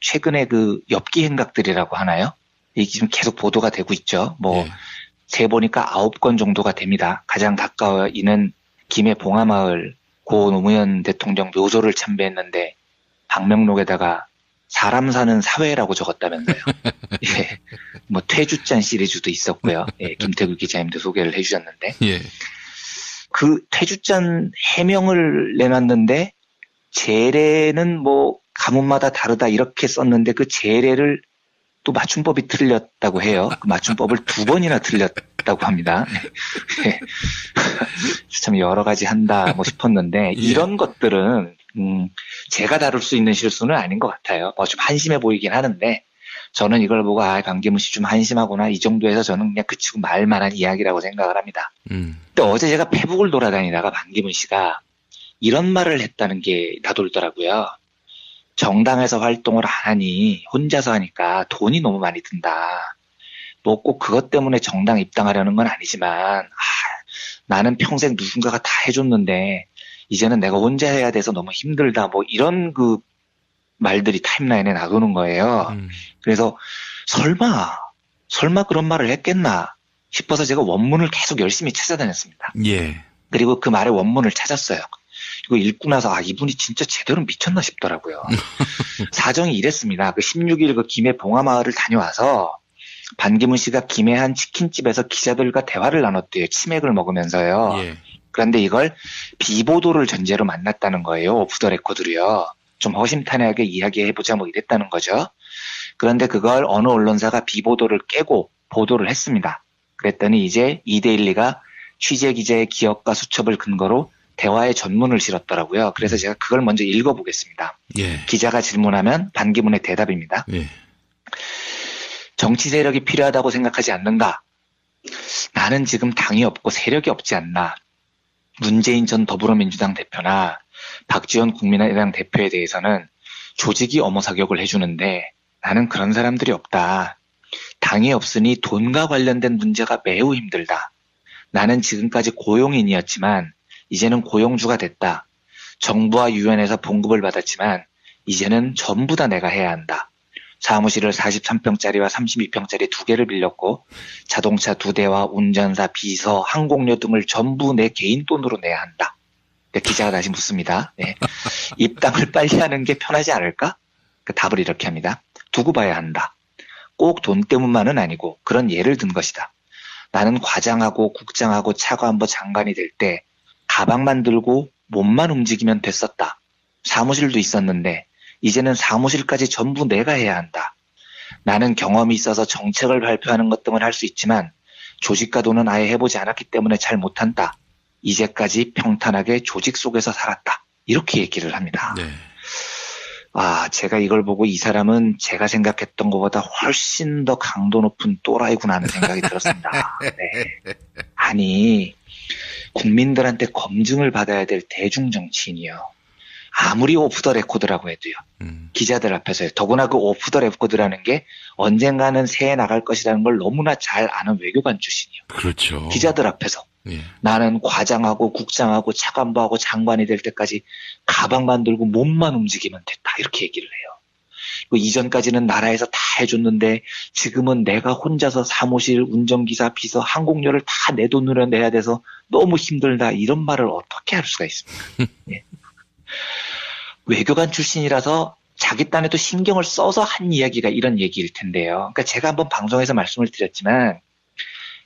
최근에 그 엽기 행각들이라고 하나요? 이게 지금 계속 보도가 되고 있죠. 뭐, 예. 세 보니까 아홉 건 정도가 됩니다. 가장 가까워 있는 김해 봉하마을 고 노무현 대통령 묘소를 참배했는데 방명록에다가 사람 사는 사회라고 적었다면서요. 예. 뭐 퇴주잔 시리즈도 있었고요. 예, 김태구 기자님도 소개를 해주셨는데 예. 그 퇴주잔 해명을 내놨는데 재래는 뭐 가문마다 다르다 이렇게 썼는데 그 재래를 또 맞춤법이 틀렸다고 해요. 그 맞춤법을 두 번이나 틀렸다고 합니다. 네. 참 여러 가지 한다 뭐 싶었는데 이런 것들은 음, 제가 다룰 수 있는 실수는 아닌 것 같아요. 뭐좀 한심해 보이긴 하는데 저는 이걸 보고 아 강기문 씨 좀 한심하구나 이 정도에서 저는 그냥 그치고 말만한 이야기라고 생각을 합니다. 음. 근데 어제 제가 페북을 돌아다니다가 반기문 씨가 이런 말을 했다는 게 나돌더라고요. 정당에서 활동을 안 하니 혼자서 하니까 돈이 너무 많이 든다. 뭐 꼭 그것 때문에 정당 입당하려는 건 아니지만 아, 나는 평생 누군가가 다 해줬는데 이제는 내가 혼자 해야 돼서 너무 힘들다. 뭐 이런 그 말들이 타임라인에 나도는 거예요. 음. 그래서 설마 설마 그런 말을 했겠나 싶어서 제가 원문을 계속 열심히 찾아다녔습니다. 예. 그리고 그 말의 원문을 찾았어요. 이거 읽고 나서 아 이분이 진짜 제대로 미쳤나 싶더라고요. 사정이 이랬습니다. 그 16일 그 김해 봉하마을을 다녀와서 반기문 씨가 김해 한 치킨집에서 기자들과 대화를 나눴대요. 치맥을 먹으면서요. 예. 그런데 이걸 비보도를 전제로 만났다는 거예요. 오프 더 레코드로요. 좀 허심탄회하게 이야기해보자 뭐 이랬다는 거죠. 그런데 그걸 어느 언론사가 비보도를 깨고 보도를 했습니다. 그랬더니 이제 이데일리가 취재 기자의 기억과 수첩을 근거로 대화의 전문을 실었더라고요. 그래서 제가 그걸 먼저 읽어보겠습니다. 예. 기자가 질문하면 반기문의 대답입니다. 예. 정치 세력이 필요하다고 생각하지 않는가? 나는 지금 당이 없고 세력이 없지 않나? 문재인 전 더불어민주당 대표나 박지원 국민의당 대표에 대해서는 조직이 엄호 사격을 해주는데 나는 그런 사람들이 없다. 당이 없으니 돈과 관련된 문제가 매우 힘들다. 나는 지금까지 고용인이었지만 이제는 고용주가 됐다. 정부와 유엔에서 봉급을 받았지만 이제는 전부 다 내가 해야 한다. 사무실을 43평짜리와 32평짜리 두 개를 빌렸고 자동차 두 대와 운전사, 비서, 항공료 등을 전부 내 개인 돈으로 내야 한다. 네, 기자가 다시 묻습니다. 네. 입당을 빨리 하는 게 편하지 않을까? 그 답을 이렇게 합니다. 두고 봐야 한다. 꼭 돈 때문만은 아니고 그런 예를 든 것이다. 나는 과장하고 국장하고 차관보 장관이 될 때 가방만 들고 몸만 움직이면 됐었다. 사무실도 있었는데 이제는 사무실까지 전부 내가 해야 한다. 나는 경험이 있어서 정책을 발표하는 것 등은 할수 있지만 조직가도는 아예 해보지 않았기 때문에 잘 못한다. 이제까지 평탄하게 조직 속에서 살았다. 이렇게 얘기를 합니다. 네. 아, 제가 이걸 보고 이 사람은 제가 생각했던 것보다 훨씬 더 강도 높은 또라이구나 하는 생각이 들었습니다. 네. 아니, 국민들한테 검증을 받아야 될 대중 정치인이요. 아무리 오프 더 레코드라고 해도요. 음. 기자들 앞에서요. 더구나 그 오프 더 레코드라는 게 언젠가는 새해 나갈 것이라는 걸 너무나 잘 아는 외교관 출신이요. 그렇죠. 기자들 앞에서. 예. 나는 과장하고 국장하고 차관보하고 장관이 될 때까지 가방만 들고 몸만 움직이면 됐다. 이렇게 얘기를 해요. 그 이전까지는 나라에서 다 해줬는데 지금은 내가 혼자서 사무실, 운전기사, 비서, 항공료를 다 내 돈으로 내야 돼서 너무 힘들다. 이런 말을 어떻게 할 수가 있습니까? 예. 외교관 출신이라서 자기 딴에도 신경을 써서 한 이야기가 이런 얘기일 텐데요. 그러니까 제가 한번 방송에서 말씀을 드렸지만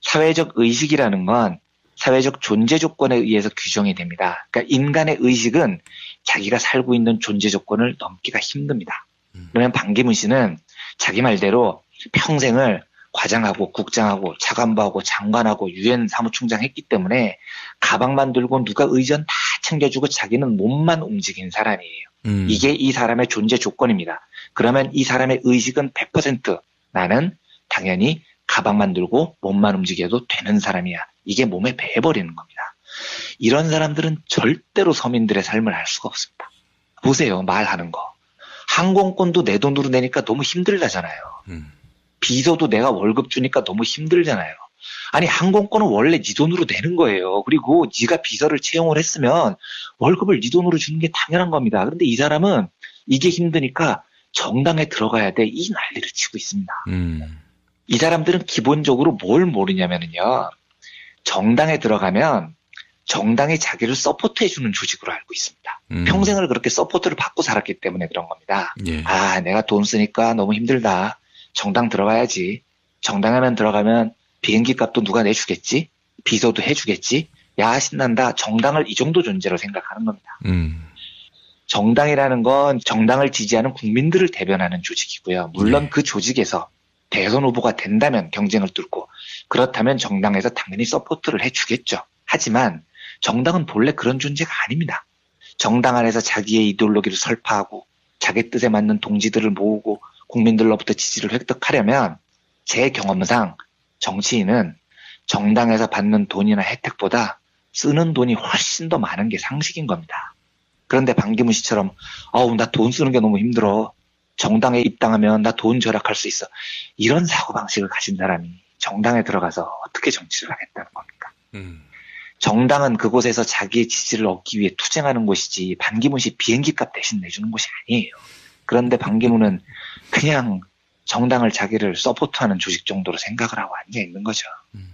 사회적 의식이라는 건 사회적 존재 조건에 의해서 규정이 됩니다. 그러니까 인간의 의식은 자기가 살고 있는 존재 조건을 넘기가 힘듭니다. 음. 그러면 반기문 씨는 자기 말대로 평생을 과장하고 국장하고 차관보하고 장관하고 유엔 사무총장 했기 때문에 가방만 들고 누가 의전 다 챙겨주고 자기는 몸만 움직인 사람이에요. 음. 이게 이 사람의 존재 조건입니다. 그러면 이 사람의 의식은 100% 나는 당연히 가방만 들고 몸만 움직여도 되는 사람이야. 이게 몸에 배어버리는 겁니다. 이런 사람들은 절대로 서민들의 삶을 알 수가 없습니다. 보세요, 말하는 거. 항공권도 내 돈으로 내니까 너무 힘들다잖아요. 음. 비서도 내가 월급 주니까 너무 힘들잖아요. 아니 항공권은 원래 네 돈으로 내는 거예요. 그리고 네가 비서를 채용을 했으면 월급을 네 돈으로 주는 게 당연한 겁니다. 그런데 이 사람은 이게 힘드니까 정당에 들어가야 돼 이 난리를 치고 있습니다. 음. 이 사람들은 기본적으로 뭘 모르냐면요. 정당에 들어가면 정당이 자기를 서포트해주는 조직으로 알고 있습니다. 음. 평생을 그렇게 서포트를 받고 살았기 때문에 그런 겁니다. 예. 아, 내가 돈 쓰니까 너무 힘들다. 정당 들어가야지. 정당에만 들어가면 비행기 값도 누가 내주겠지? 비서도 해주겠지? 야, 신난다. 정당을 이 정도 존재로 생각하는 겁니다. 음. 정당이라는 건 정당을 지지하는 국민들을 대변하는 조직이고요. 물론 네. 그 조직에서 대선 후보가 된다면 경쟁을 뚫고 그렇다면 정당에서 당연히 서포트를 해주겠죠. 하지만 정당은 본래 그런 존재가 아닙니다. 정당 안에서 자기의 이데올로기를 설파하고 자기 뜻에 맞는 동지들을 모으고 국민들로부터 지지를 획득하려면 제 경험상 정치인은 정당에서 받는 돈이나 혜택보다 쓰는 돈이 훨씬 더 많은 게 상식인 겁니다. 그런데 반기문 씨처럼 어우 나 돈 쓰는 게 너무 힘들어. 정당에 입당하면 나 돈 절약할 수 있어. 이런 사고 방식을 가진 사람이 정당에 들어가서 어떻게 정치를 하겠다는 겁니까? 음. 정당은 그곳에서 자기의 지지를 얻기 위해 투쟁하는 곳이지 반기문 씨 비행기 값 대신 내주는 곳이 아니에요. 그런데 반기문은 그냥 정당을 자기를 서포트하는 조직 정도로 생각을 하고 앉아 있는 거죠. 음.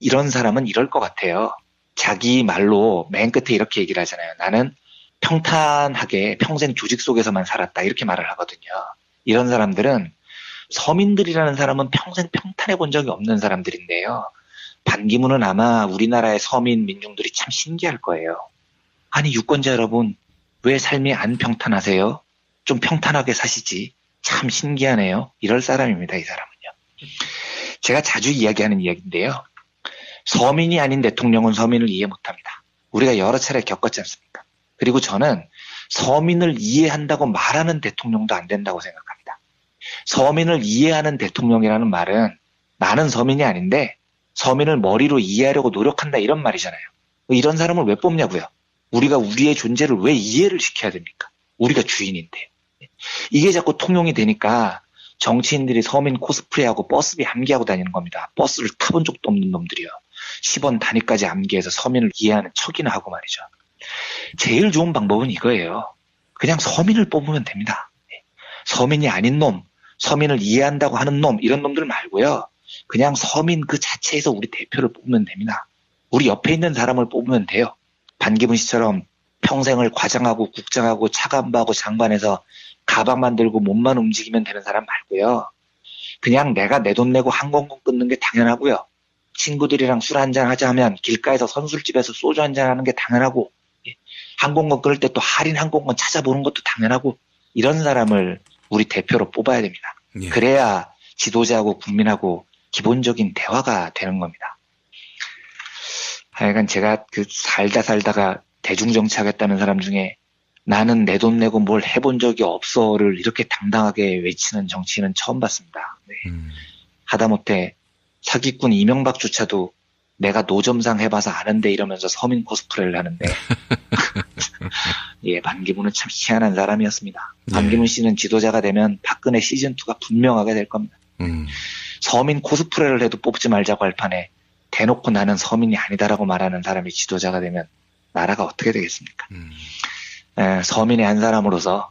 이런 사람은 이럴 것 같아요. 자기 말로 맨 끝에 이렇게 얘기를 하잖아요. 나는 평탄하게 평생 조직 속에서만 살았다. 이렇게 말을 하거든요. 이런 사람들은 서민들이라는 사람은 평생 평탄해 본 적이 없는 사람들인데요. 반기문은 아마 우리나라의 서민 민중들이 참 신기할 거예요. 아니 유권자 여러분 왜 삶이 안 평탄하세요? 좀 평탄하게 사시지. 참 신기하네요. 이럴 사람입니다. 이 사람은요. 제가 자주 이야기하는 이야기인데요. 서민이 아닌 대통령은 서민을 이해 못합니다. 우리가 여러 차례 겪었지 않습니까? 그리고 저는 서민을 이해한다고 말하는 대통령도 안 된다고 생각합니다. 서민을 이해하는 대통령이라는 말은 나는 서민이 아닌데 서민을 머리로 이해하려고 노력한다 이런 말이잖아요. 이런 사람을 왜 뽑냐고요? 우리가 우리의 존재를 왜 이해를 시켜야 됩니까? 우리가 주인인데. 이게 자꾸 통용이 되니까 정치인들이 서민 코스프레하고 버스비 암기하고 다니는 겁니다. 버스를 타본 적도 없는 놈들이요. 10원 단위까지 암기해서 서민을 이해하는 척이나 하고 말이죠. 제일 좋은 방법은 이거예요. 그냥 서민을 뽑으면 됩니다. 서민이 아닌 놈, 서민을 이해한다고 하는 놈, 이런 놈들 말고요. 그냥 서민 그 자체에서 우리 대표를 뽑으면 됩니다. 우리 옆에 있는 사람을 뽑으면 돼요. 반기문 씨처럼 평생을 과장하고 국장하고 차관부하고 장관해서 가방만 들고 몸만 움직이면 되는 사람 말고요. 그냥 내가 내 돈 내고 항공권 끊는 게 당연하고요. 친구들이랑 술 한잔 하자 하면 길가에서 선술집에서 소주 한잔 하는 게 당연하고 예. 항공권 끊을 때또 할인 항공권 찾아보는 것도 당연하고 이런 사람을 우리 대표로 뽑아야 됩니다. 예. 그래야 지도자하고 국민하고 기본적인 대화가 되는 겁니다. 하여간 제가 그 살다 살다가 대중정치하겠다는 사람 중에 나는 내 돈 내고 뭘 해본 적이 없어를 이렇게 당당하게 외치는 정치인은 처음 봤습니다. 네. 음. 하다못해 사기꾼 이명박조차도 내가 노점상 해봐서 아는데 이러면서 서민 코스프레를 하는데 예 반기문은 참 희한한 사람이었습니다. 네. 반기문 씨는 지도자가 되면 박근혜 시즌 2가 분명하게 될 겁니다. 음. 서민 코스프레를 해도 뽑지 말자고 할 판에 대놓고 나는 서민이 아니다라고 말하는 사람이 지도자가 되면 나라가 어떻게 되겠습니까? 음. 에, 서민의 한 사람으로서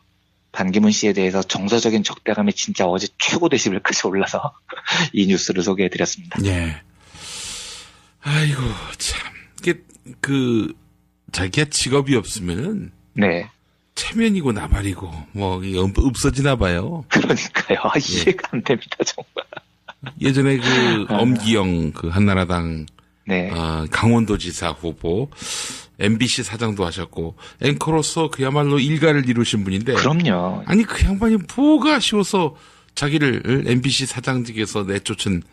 반기문 씨에 대해서 정서적인 적대감이 진짜 어제 최고 데시벨까지 올라서 이 뉴스를 소개해드렸습니다. 예. 아이고 참 이게 그 자기가 직업이 없으면은 네, 체면이고 나발이고 뭐 없- 없어지나 봐요. 그러니까요. 아, 예. 이해가 안 됩니다, 정말. 예전에 그 아. 엄기영 그 한나라당 네, 어, 강원도지사 후보 MBC 사장도 하셨고 앵커로서 그야말로 일가를 이루신 분인데 그럼요. 아니 그 양반이 뭐가 아쉬워서 자기를 MBC 사장직에서 내쫓은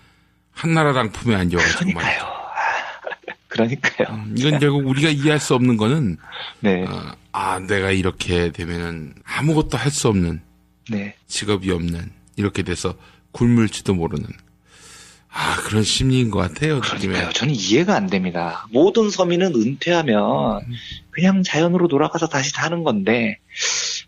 한나라당 품에 안겨가지고. 그러니까요. 아, 그러니까요. 이건 결국 우리가 이해할 수 없는 거는 네, 어, 아 내가 이렇게 되면은 아무것도 할 수 없는 네, 직업이 없는 이렇게 돼서 굶을지도 모르는 아 그런 심리인 것 같아요. 그러니까요. 저는 이해가 안 됩니다. 모든 서민은 은퇴하면 그냥 자연으로 돌아가서 다시 사는 건데,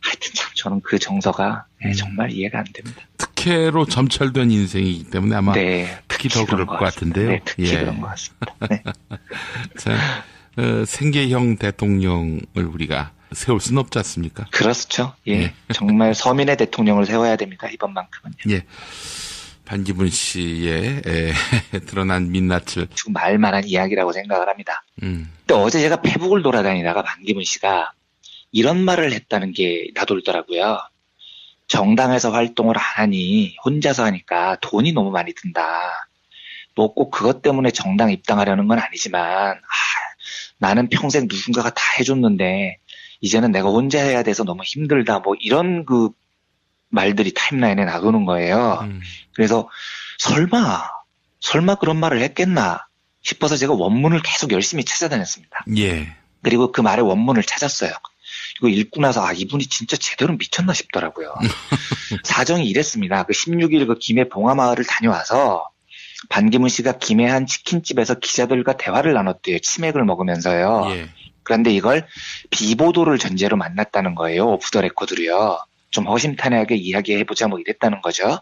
하여튼 참 저는 그 정서가 네, 음. 정말 이해가 안 됩니다. 특혜로 점철된 인생이기 때문에 아마 네, 특히 더 그런 그럴 것 같습니다. 같은데요. 네, 특히 예. 그런 것 같습니다. 네. 자, 어, 생계형 대통령을 우리가 세울 수는 없지 않습니까? 그렇죠. 예. 예. 정말 서민의 대통령을 세워야 됩니다. 이번만큼은요. 예. 반기문 씨의 에, 드러난 민낯을 지금 말만한 이야기라고 생각을 합니다. 음, 근데 어제 제가 페북을 돌아다니다가 반기문 씨가 이런 말을 했다는 게 나돌더라고요. 정당에서 활동을 안 하니 혼자서 하니까 돈이 너무 많이 든다. 뭐 꼭 그것 때문에 정당 입당하려는 건 아니지만 아, 나는 평생 누군가가 다 해줬는데 이제는 내가 혼자 해야 돼서 너무 힘들다. 뭐 이런 그 말들이 타임라인에 나도는 거예요. 음, 그래서 설마 설마 그런 말을 했겠나 싶어서 제가 원문을 계속 열심히 찾아다녔습니다. 예. 그리고 그 말의 원문을 찾았어요. 이거 읽고 나서 아 이분이 진짜 제대로 미쳤나 싶더라고요. 사정이 이랬습니다. 그 16일 그 김해 봉화마을을 다녀와서 반기문 씨가 김해 한 치킨집에서 기자들과 대화를 나눴대요. 치맥을 먹으면서요. 예. 그런데 이걸 비보도를 전제로 만났다는 거예요. 오프 더 레코드로요. 좀 허심탄회하게 이야기해보자 뭐 이랬다는 거죠.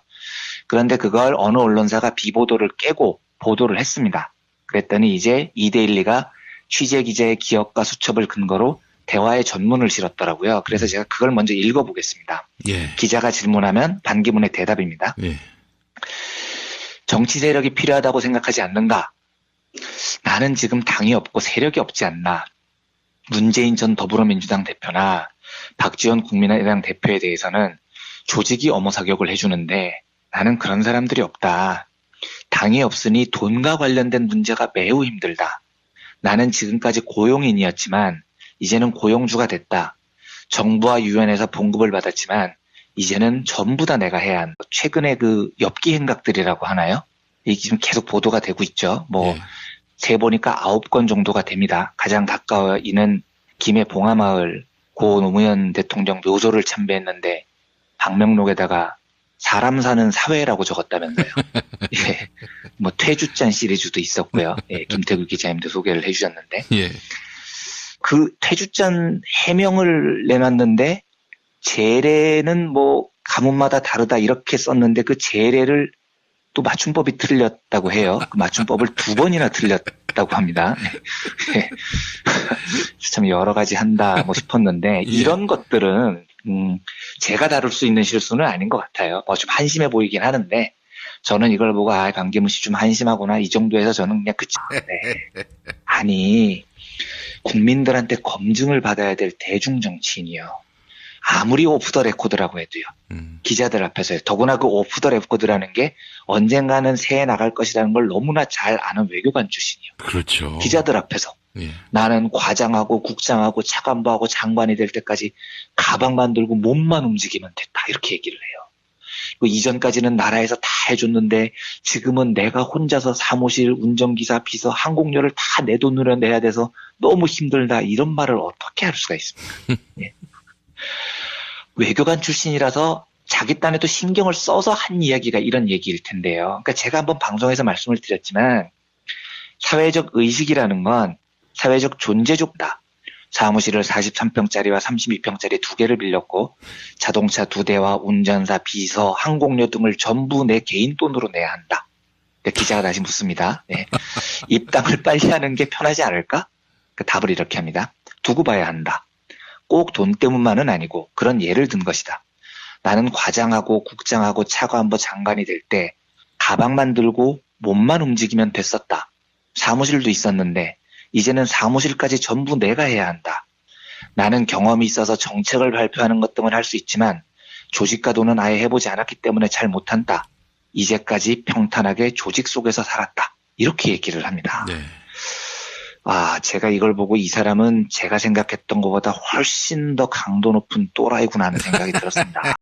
그런데 그걸 어느 언론사가 비보도를 깨고 보도를 했습니다. 그랬더니 이제 이데일리가 취재 기자의 기억과 수첩을 근거로 대화의 전문을 실었더라고요. 그래서 제가 그걸 먼저 읽어보겠습니다. 예. 기자가 질문하면 반기문의 대답입니다. 예. 정치 세력이 필요하다고 생각하지 않는가? 나는 지금 당이 없고 세력이 없지 않나. 문재인 전 더불어민주당 대표나 박지원 국민의당 대표에 대해서는 조직이 엄호 사격을 해주는데 나는 그런 사람들이 없다. 당이 없으니 돈과 관련된 문제가 매우 힘들다. 나는 지금까지 고용인이었지만 이제는 고용주가 됐다. 정부와 유엔에서 봉급을 받았지만 이제는 전부 다 내가 해야 한다. 최근에 그 엽기 행각들이라고 하나요? 이게 지금 계속 보도가 되고 있죠. 뭐 예. 세 보니까 아홉 건 정도가 됩니다. 가장 가까워 있는 김해 봉화마을 고 노무현 대통령 묘소를 참배했는데 방명록에다가 사람 사는 사회라고 적었다면서요. 예. 뭐 퇴주잔 시리즈도 있었고요. 예, 김태구 기자님도 소개를 해주셨는데 예. 그 퇴주잔 해명을 내놨는데 재래는 뭐 가문마다 다르다 이렇게 썼는데 그 재래를 또 맞춤법이 틀렸다고 해요. 그 맞춤법을 두 번이나 틀렸다고 합니다. 네. 참 여러 가지 한다 뭐 싶었는데 이런 것들은 음, 제가 다룰 수 있는 실수는 아닌 것 같아요. 뭐좀 한심해 보이긴 하는데 저는 이걸 보고 아 강기문 씨 좀 한심하구나 이 정도에서 저는 그냥 그치. 네. 아니 국민들한테 검증을 받아야 될 대중 정치인이요. 아무리 오프 더 레코드라고 해도요. 음, 기자들 앞에서요. 더구나 그 오프 더 레코드라는 게 언젠가는 새해 나갈 것이라는 걸 너무나 잘 아는 외교관 출신이요. 그렇죠. 기자들 앞에서 예. 나는 과장하고 국장하고 차관보하고 장관이 될 때까지 가방만 들고 몸만 움직이면 됐다 이렇게 얘기를 해요. 그 이전까지는 나라에서 다 해줬는데 지금은 내가 혼자서 사무실, 운전기사, 비서, 항공료를 다 내 돈으로 내야 돼서 너무 힘들다 이런 말을 어떻게 할 수가 있습니까? 예. 외교관 출신이라서 자기 딴에도 신경을 써서 한 이야기가 이런 얘기일 텐데요. 그러니까 제가 한번 방송에서 말씀을 드렸지만 사회적 의식이라는 건 사회적 존재족다. 사무실을 43평짜리와 32평짜리 두 개를 빌렸고 자동차 두 대와 운전사, 비서, 항공료 등을 전부 내 개인 돈으로 내야 한다. 네, 기자가 다시 묻습니다. 네. 입당을 빨리 하는 게 편하지 않을까? 그 답을 이렇게 합니다. 두고 봐야 한다. 꼭 돈 때문만은 아니고 그런 예를 든 것이다. 나는 과장하고 국장하고 차관보 장관이 될 때 가방만 들고 몸만 움직이면 됐었다. 사무실도 있었는데 이제는 사무실까지 전부 내가 해야 한다. 나는 경험이 있어서 정책을 발표하는 것 등은 할수 있지만 조직가도는 아예 해보지 않았기 때문에 잘 못한다. 이제까지 평탄하게 조직 속에서 살았다. 이렇게 얘기를 합니다. 네. 아, 제가 이걸 보고 이 사람은 제가 생각했던 것보다 훨씬 더 강도 높은 또라이구나 하는 생각이 들었습니다.